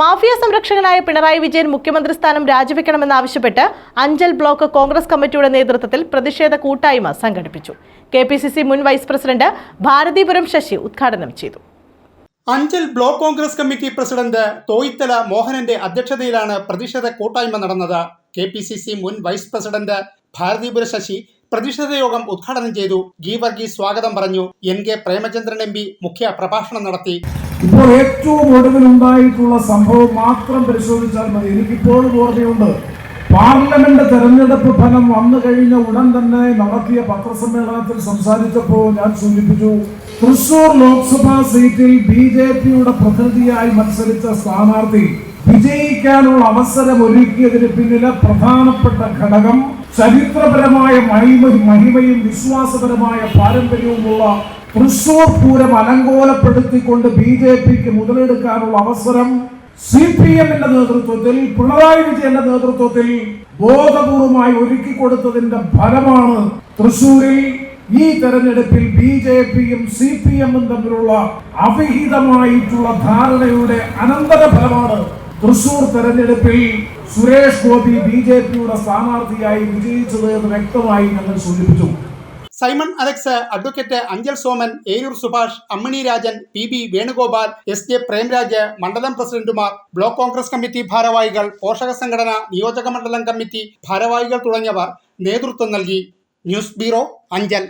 Mafia സംരക്ഷകനായ Pinarayi Vijayan മുഖ്യമന്ത്രി സ്ഥാനം രാജിവെക്കണമെന്നാവശ്യപ്പെട്ട് Anchal block Congress കമ്മിറ്റിയുടെ നേതൃത്വത്തിൽ പ്രതിഷേധ കൂട്ടായ്മ സംഘടിപ്പിച്ചു. കെ മുൻ വൈസ് പ്രസിഡന്റ് ഭാരതീപുരം ശശി ഉദ്ഘാടനം ചെയ്തു. Anchal block Congress committee president Thoyithala മോഹനന്റെ അധ്യക്ഷതയിലാണ് പ്രതിഷേധ കൂട്ടായ്മ നടന്നത്. കെ മുൻ വൈസ് പ്രസിഡന്റ് ഭാരതീപുര ശശി പ്രതിഷേധ യോഗം ഉദ്ഘാടനം ചെയ്തു. ഗീവർഗി സ്വാഗതം പറഞ്ഞു. എൻ കെ പ്രേമചന്ദ്രൻ എം മുഖ്യ പ്രഭാഷണം നടത്തി. ഇപ്പോൾ ഏറ്റവും ഒടുവിൽ ഉണ്ടായിട്ടുള്ള സംഭവം മാത്രം പരിശോധിച്ചാൽ മതി. എനിക്കിപ്പോഴും ഓർമ്മയുണ്ട്. പാർലമെന്റ് തെരഞ്ഞെടുപ്പ് ഫലം വന്നു കഴിഞ്ഞ ഉടൻ തന്നെ നടത്തിയ പത്രസമ്മേളനത്തിൽ സംസാരിച്ചപ്പോൾ ഞാൻ സൂചിപ്പിച്ചു തൃശൂർ ലോക്സഭാ സീറ്റിൽ ബി ജെ പിയുടെ പ്രതിനിധിയായി മത്സരിച്ച സ്ഥാനാർത്ഥി വിജയിക്കാനുള്ള അവസരം ഒരുക്കിയതിന് പിന്നിലെ പ്രധാനപ്പെട്ട ഘടകം ചരിത്രപരമായ മഹിമ മഹിമയും വിശ്വാസപരമായ പാരമ്പര്യവുമുള്ള തൃശൂർ പൂരം അലങ്കോലപ്പെടുത്തിക്കൊണ്ട് ബി ജെ പിക്ക് മുതലെടുക്കാനുള്ള അവസരം സി പി എമ്മിന്റെ നേതൃത്വത്തിൽ പിണറായി വിജയന്റെ നേതൃത്വത്തിൽ ബോധപൂർവമായി ഒരുക്കി കൊടുത്തതിന്റെ ഫലമാണ് തൃശൂരിൽ ഈ തെരഞ്ഞെടുപ്പിൽ ബി ജെ പിയും സി പി എമ്മും തമ്മിലുള്ള അവിഹിതമായിട്ടുള്ള ധാരണയുടെ അനന്തര ഫലമാണ് തൃശൂർ തെരഞ്ഞെടുപ്പിൽ സുരേഷ് ഗോപി ബി ജെ പിയുടെ സ്ഥാനാർത്ഥിയായി വിജയിച്ചത് എന്ന് വ്യക്തമായി ഞങ്ങൾ സൂചിപ്പിച്ചു. Simon Alex advocate Anchal Soman Eroor Subhash Ammani Rajan P B Venugopal S J Premraj മണ്ഡലം പ്രസിഡന്റുമാർ ബ്ലോക്ക് കോൺഗ്രസ് കമ്മിറ്റി ഭാരവാഹികൾ പോഷക സംഘടന നിയോജക മണ്ഡലം കമ്മിറ്റി ഭാരവാഹികൾ തുടങ്ങിയവർ നേതൃത്വം നൽകി. News bureau Anchal.